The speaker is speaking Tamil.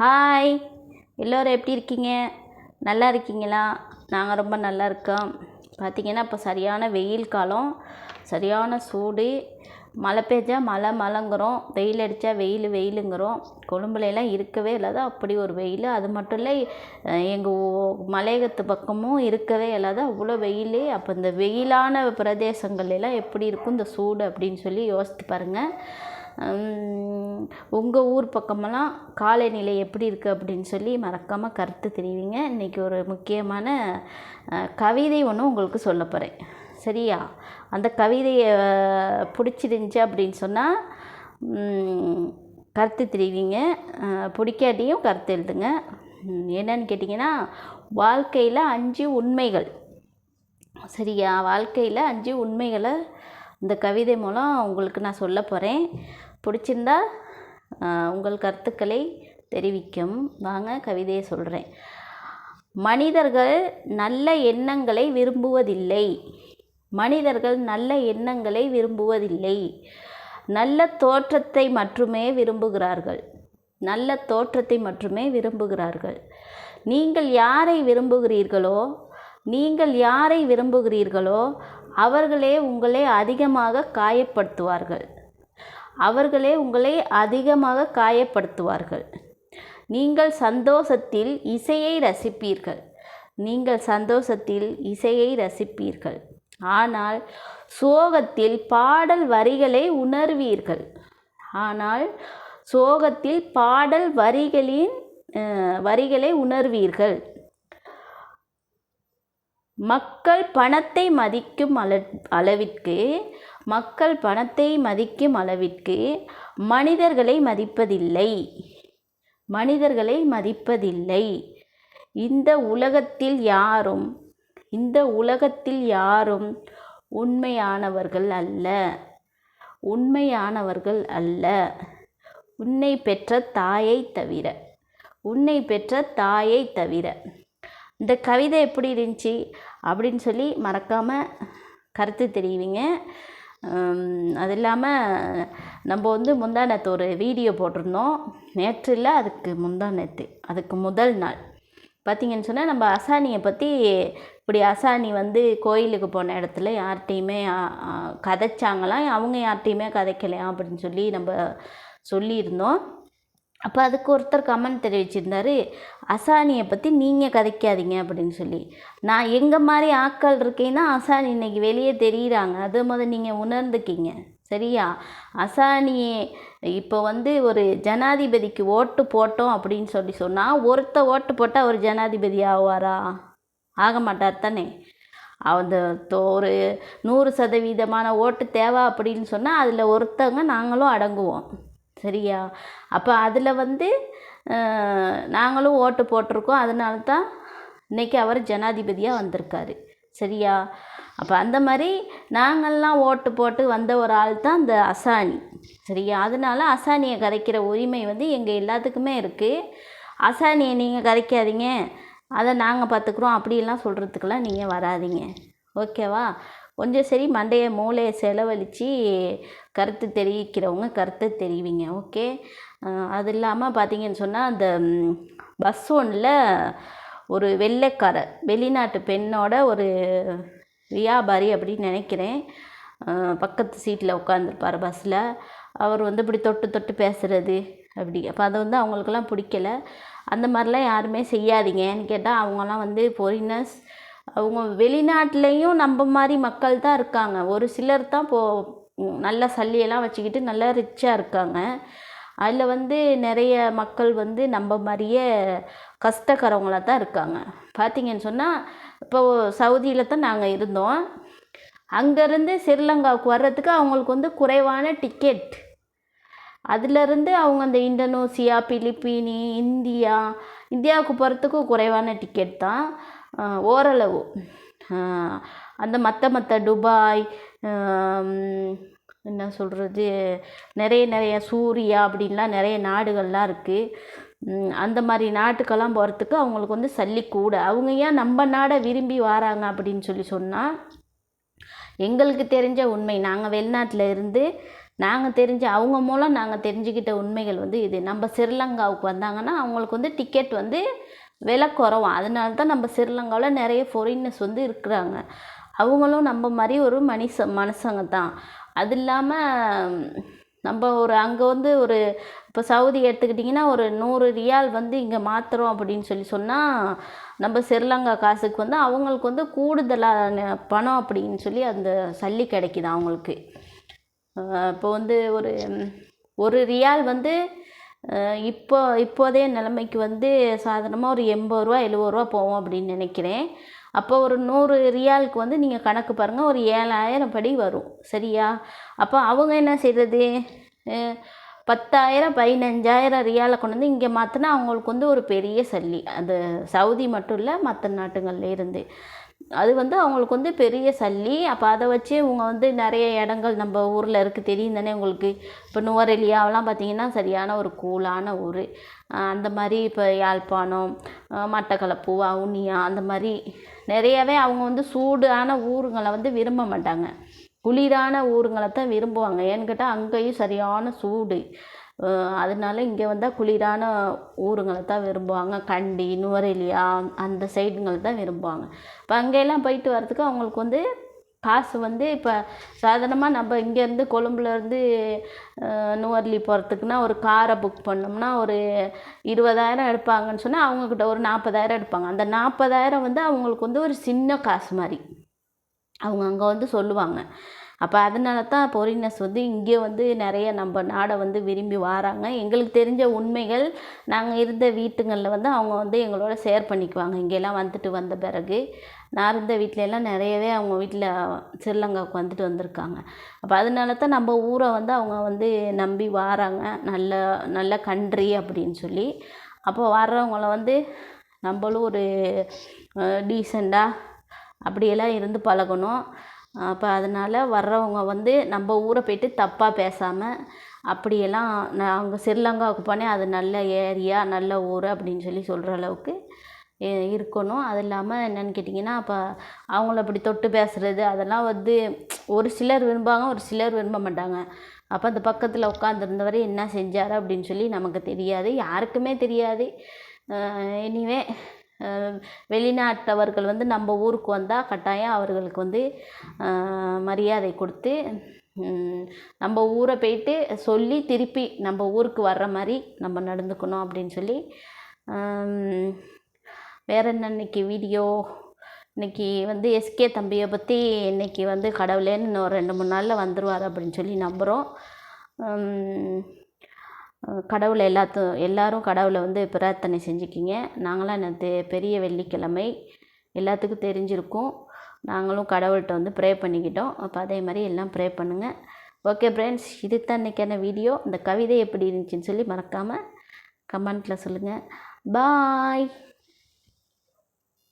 ஹாய் எல்லோரும் எப்படி இருக்கீங்க? நல்லா இருக்கீங்களா? நாங்கள் ரொம்ப நல்லா இருக்கோம். பார்த்தீங்கன்னா இப்போ சரியான வெயில் காலம். சரியான சூடு. மழை பெஞ்சா மழை மழைங்கிறோம் வெயில் அடித்தா வெயில் வெயிலுங்கிறோம். கொழும்புலலாம் இருக்கவே இல்லாத அப்படி ஒரு வெயில். அது மட்டும் இல்லை எங்கள் மலையகத்து பக்கமும் இருக்கவே இல்லாத அவ்வளோ வெயில். அப்போ இந்த வெயிலான பிரதேசங்கள்லாம் எப்படி இருக்கும்? இந்த சூடு அப்படின்னு சொல்லி யோசித்து பாருங்கள் உங்கள் ஊர் பக்கமெல்லாம் காலநிலை எப்படி இருக்குது அப்படின்னு சொல்லி மறக்காமல் கருத்து தெரிவிங்க. இன்றைக்கி ஒரு முக்கியமான கவிதை ஒன்று உங்களுக்கு சொல்ல போகிறேன் சரியா? அந்த கவிதையை பிடிச்சிருந்துச்சி அப்படின்னு சொன்னால் கருத்து தெரிவிங்க. பிடிக்காட்டியும் கருத்து எழுதுங்க. என்னன்னு கேட்டிங்கன்னா வாழ்க்கையில் அஞ்சு உண்மைகள். சரியா? வாழ்க்கையில் அஞ்சு உண்மைகளை இந்த கவிதை மூலம் உங்களுக்கு நான் சொல்ல போகிறேன் பிடிச்சிருந்தா உங்கள் கருத்துக்களை தெரிவிக்கும். வாங்க கவிதையை சொல்கிறேன் மனிதர்கள் நல்ல எண்ணங்களை விரும்புவதில்லை. மனிதர்கள் நல்ல எண்ணங்களை விரும்புவதில்லை. நல்ல தோற்றத்தை மட்டுமே விரும்புகிறார்கள். நல்ல தோற்றத்தை மட்டுமே விரும்புகிறார்கள். நீங்கள் யாரை விரும்புகிறீர்களோ நீங்கள் யாரை விரும்புகிறீர்களோ அவர்களே உங்களை அதிகமாக காயப்படுத்துவார்கள். அவர்களே உங்களை அதிகமாக காயப்படுத்துவார்கள். நீங்கள் சந்தோஷத்தில் இசையை ரசிப்பீர்கள். நீங்கள் சந்தோஷத்தில் இசையை ரசிப்பீர்கள். ஆனால் சோகத்தில் பாடல் வரிகளை உணர்வீர்கள். ஆனால் சோகத்தில் பாடல் வரிகளின் வரிகளை உணர்வீர்கள். மக்கள் பணத்தை மதிக்கும் அள அளவிற்கு மக்கள் பணத்தை மதிக்கும் அளவிற்கு மனிதர்களை மதிப்பதில்லை. மனிதர்களை மதிப்பதில்லை. இந்த உலகத்தில் யாரும் இந்த உலகத்தில் யாரும் உண்மையானவர்கள் அல்ல. உண்மையானவர்கள் அல்ல. உன்னை பெற்ற தாயை தவிர உன்னை பெற்ற தாயை தவிர இந்த கவிதை எப்படி இருந்துச்சு அப்படின்னு சொல்லி மறக்காமல் கருத்து தெரிவிங்க. அது இல்லாமல் நம்ம வந்து முந்தா நேற்று ஒரு வீடியோ போட்டிருந்தோம். நேற்று இல்லை அதுக்கு முந்தா நேற்று அதுக்கு முதல் நாள். பார்த்தீங்கன்னு சொன்னால் நம்ம அசானியை பற்றி இப்படி அசானி வந்து கோயிலுக்கு போன இடத்துல யார்கிட்டையுமே கதைச்சாங்களாம் அவங்க யார்கிட்டையுமே கதைக்கலையாம் அப்படின்னு சொல்லி நம்ம சொல்லியிருந்தோம். அப்போ அதுக்கு ஒருத்தர் கமெண்ட் தெரிவிச்சிருந்தாரு அசானியை பற்றி நீங்கள் கதைக்காதீங்க அப்படின்னு சொல்லி. நான் எங்கள் மாதிரி ஆட்கள் இருக்கேன்னா அசானி இன்றைக்கி வெளியே தெரிகிறாங்க அது முதல் நீங்கள் உணர்ந்துக்கிங்க. சரியா? அசானியே இப்போ வந்து ஒரு ஜனாதிபதிக்கு ஓட்டு போட்டோம் அப்படின்னு சொல்லி சொன்னால் ஒருத்த ஓட்டு போட்டால் அவர் ஜனாதிபதி ஆவாரா? ஆக மாட்டார் தானே. அந்த ஒரு நூறு சதவீதமான ஓட்டு தேவை அப்படின்னு சொன்னால் அதில் ஒருத்தவங்க நாங்களும் அடங்குவோம். சரியா? அப்போ அதில் வந்து நாங்களும் ஓட்டு போட்டிருக்கோம். அதனால தான் இன்னைக்கு அவர் ஜனாதிபதியாக வந்திருக்காரு. சரியா? அப்போ அந்த மாதிரி நாங்கள்லாம் ஓட்டு போட்டு வந்த ஒரு ஆள் தான் இந்த அசானி. சரியா? அதனால அசானியை கரைக்கிற உரிமை வந்து எங்கள் எல்லாத்துக்குமே இருக்குது அசானியை நீங்கள் கரைக்காதீங்க. அதை நாங்கள் பார்த்துக்குறோம் அப்படிலாம் சொல்கிறதுக்கெல்லாம் நீங்கள் வராதீங்க. ஓகேவா? கொஞ்சம் சரி மண்டைய மூளையை செலவழித்து கருத்து தெரிவிக்கிறவங்க கருத்தை தெரிவிங்க ஓகே அது இல்லாமல் பார்த்தீங்கன்னு சொன்னால் அந்த பஸ் ஒன்றில் ஒரு வெள்ளைக்காரர் வெளிநாட்டு பெண்ணோட ஒரு வியாபாரி அப்படின்னு நினைக்கிறேன். பக்கத்து சீட்டில் உட்காந்துருப்பார் பஸ்ஸில் அவர் வந்து இப்படி தொட்டு தொட்டு பேசுகிறது அப்படி. அப்போ அது வந்து அவங்களுக்கெல்லாம் பிடிக்கல. அந்த மாதிரிலாம் யாருமே செய்யாதீங்கன்னு கேட்டால் அவங்கெல்லாம் வந்து foreigners அவங்க வெளிநாட்டிலையும் நம்ம மாதிரி மக்கள் தான் இருக்காங்க. ஒரு சிலர் தான் போ நல்ல சல்லியெல்லாம் வச்சுக்கிட்டு நல்லா ரிச்சாக இருக்காங்க. அதில் வந்து நிறைய மக்கள் வந்து நம்ம மாதிரியே கஷ்டக்காரவங்களாக தான் இருக்காங்க. பார்த்தீங்கன்னு சொன்னால் இப்போது சவுதியில் தான் நாங்கள் இருந்தோம். அங்கேருந்து ஸ்ரீலங்காவுக்கு வர்றதுக்கு அவங்களுக்கு வந்து குறைவான டிக்கெட் அதிலிருந்து அவங்க அந்த இந்தோனேசியா பிலிப்பீனி இந்தியா இந்தியாவுக்கு போகிறதுக்கு குறைவான டிக்கெட் தான். ஓரளவு. அந்த மற்ற மற்ற துபாய் என்ன சொல்கிறது நிறைய நிறைய சூரியா அப்படின்லாம் நிறைய நாடுகள்லாம் இருக்குது அந்த மாதிரி நாட்டுக்கெல்லாம் போகிறதுக்கு அவங்களுக்கு வந்து சல்லி கூட. அவங்க ஏன் நம்ம நாடை விரும்பி வராங்க அப்படின்னு சொல்லி சொன்னால் எங்களுக்கு தெரிஞ்ச உண்மை நாங்கள் வெளிநாட்டில் இருந்து நாங்கள் தெரிஞ்ச அவங்க மூலம் நாங்கள் தெரிஞ்சுக்கிட்ட உண்மைகள் வந்து இது. நம்ம ஸ்ரீலங்காவுக்கு வந்தாங்கன்னா அவங்களுக்கு வந்து டிக்கெட் வந்து விலை குறவும். அதனால தான் நம்ம ஸ்ரீலங்காவில் நிறைய ஃபாரினர்ஸ் வந்து இருக்கிறாங்க. அவங்களும் நம்ம மாதிரி ஒரு மனுஷ மனுஷங்க தான். அது இல்லாமல் நம்ம ஒரு அங்கே வந்து ஒரு இப்போ சவுதி எடுத்துக்கிட்டிங்கன்னா ஒரு நூறு ரியால் வந்து இங்கே மாற்றுறோம் அப்படின்னு சொல்லி சொன்னால் நம்ம ஸ்ரீலங்கா காசுக்கு வந்து அவங்களுக்கு வந்து கூடுதலான பணம் அப்படின்னு சொல்லி அந்த சல்லி கிடைக்கிது அவங்களுக்கு. இப்போ வந்து ஒரு ஒரு ரியால் வந்து இப்போ இப்போதைய நிலைமைக்கு வந்து சாதாரணமாக ஒரு எண்பது ரூபா எழுபது ரூபா போகும் அப்படின்னு நினைக்கிறேன். அப்போ ஒரு நூறு ரியாலுக்கு வந்து நீங்கள் கணக்கு பாருங்கள் ஒரு ஏழாயிரம் படி வரும். சரியா? அப்போ அவங்க என்ன செய்கிறது பத்தாயிரம் பதினஞ்சாயிரம் ரியாலை கொண்டு வந்து இங்கே மாற்றினா அவங்களுக்கு வந்து ஒரு பெரிய சல்லி. அது சவுதி மட்டும் இல்லை மற்ற நாட்டுங்கள்ல இருந்து. அது வந்து அவங்களுக்கு வந்து பெரிய சல்லி. அப்போ அதை வச்சு இவங்க வந்து நிறைய இடங்கள் நம்ம ஊரில் இருக்குது தெரியும் தானே உங்களுக்கு. இப்போ நுவரெலியாவெலாம் பார்த்திங்கன்னா சரியான ஒரு கூலான ஊர். அந்த மாதிரி இப்போ யாழ்ப்பாணம் மட்டக்களப்பு வவுனியா அந்த மாதிரி நிறையவே அவங்க வந்து சூடான ஊருங்களை வந்து விரும்ப மாட்டாங்க. குளிரான ஊருங்களை தான் விரும்புவாங்க. ஏன்னு கேட்டால் அங்கேயும் சரியான சூடு. அதனால இங்கே வந்தால் குளிரான ஊருங்களை தான் விரும்புவாங்க. கண்டி நுவரெலியா அந்த சைடுங்களை தான் விரும்புவாங்க. இப்போ அங்கெல்லாம் போயிட்டு வரதுக்கு அவங்களுக்கு வந்து காசு வந்து இப்போ சாதாரணமாக நம்ம இங்கேருந்து கொழும்புலேருந்து நுவர்லி போகிறதுக்குனா ஒரு காரை புக் பண்ணோம்னா ஒரு இருபதாயிரம் எடுப்பாங்கன்னு சொன்னால் அவங்கக்கிட்ட ஒரு நாற்பதாயிரம் எடுப்பாங்க. அந்த நாற்பதாயிரம் வந்து அவங்களுக்கு வந்து ஒரு சின்ன காசு மாதிரி. அவங்க அங்கே வந்து சொல்லுவாங்க. அப்போ அதனால தான் ஃபாரினர்ஸ் வந்து இங்கே வந்து நிறைய நம்ம நாடை வந்து விரும்பி வாராங்க. எங்களுக்கு தெரிஞ்ச உண்மைகள் நாங்கள் இருந்த வீட்டுங்களில் வந்து அவங்க வந்து எங்களோட ஷேர் பண்ணிக்குவாங்க. இங்கெல்லாம் வந்துட்டு வந்த பிறகு நான் இருந்த வீட்டிலலாம் நிறையவே அவங்க வீட்டில் ஸ்ரீலங்காவுக்கு வந்துட்டு வந்திருக்காங்க. அப்போ அதனால தான் நம்ம ஊரை வந்து அவங்க வந்து நம்பி வாராங்க. நல்ல நல்ல கண்ட்ரி அப்படின்னு சொல்லி. அப்போ வர்றவங்கள வந்து நம்மளும் ஒரு டீசெண்டாக அப்படியெல்லாம் இருந்து பழகணும். அப்போ அதனால் வர்றவங்க வந்து நம்ம ஊரை போய்ட்டு தப்பாக பேசாமல் அப்படியெல்லாம் நான் அங்கே ஸ்ரீலங்காவுக்கு போனேன் அது நல்ல ஏரியா நல்ல ஊர் அப்படின்னு சொல்லி சொல்கிற அளவுக்கு இருக்கணும். அது இல்லாமல் என்னென்னு கேட்டிங்கன்னா அப்போ அவங்கள அப்படி தொட்டு பேசுகிறது அதெல்லாம் வந்து ஒரு சிலர் விரும்புவாங்க ஒரு சிலர் விரும்ப மாட்டாங்க. அப்போ அந்த பக்கத்தில் உட்காந்துருந்தவர் என்ன செஞ்சார் அப்படின்னு சொல்லி நமக்கு தெரியாது. யாருக்குமே தெரியாது. எனிவே வெளிநாட்டவர்கள் வந்து நம்ம ஊருக்கு வந்தால் கட்டாயம் அவர்களுக்கு வந்து மரியாதை கொடுத்து நம்ம ஊரை போய்ட்டு சொல்லி திருப்பி நம்ம ஊருக்கு வர்ற மாதிரி நம்ம நடந்துக்கணும் அப்படின்னு சொல்லி வேற என்ன இன்றைக்கி வீடியோ? இன்றைக்கி வந்து எஸ்கே தம்பியை பற்றி இன்றைக்கி வந்து கடவுளேன்னு இன்னும் ரெண்டு மூணு நாளில் வந்துடுவார் அப்படின்னு சொல்லி நம்புகிறோம் கடவுளை எல்லாத்து எல்லோரும் கடவுளை வந்து பிரார்த்தனை செஞ்சுக்கிங்க. நாங்களாம் நேற்று பெரிய வெள்ளிக்கிழமை எல்லாத்துக்கும் தெரிஞ்சிருக்கும். நாங்களும் கடவுள்கிட்ட வந்து ப்ரே பண்ணிக்கிட்டோம். அப்போ அதே மாதிரி எல்லாம் ப்ரே பண்ணுங்கள் ஓகே ஃப்ரெண்ட்ஸ் இது தான் இன்றைக்கான வீடியோ இந்த கவிதை எப்படி இருந்துச்சுன்னு சொல்லி மறக்காமல் கமெண்ட்டில் சொல்லுங்கள் பாய்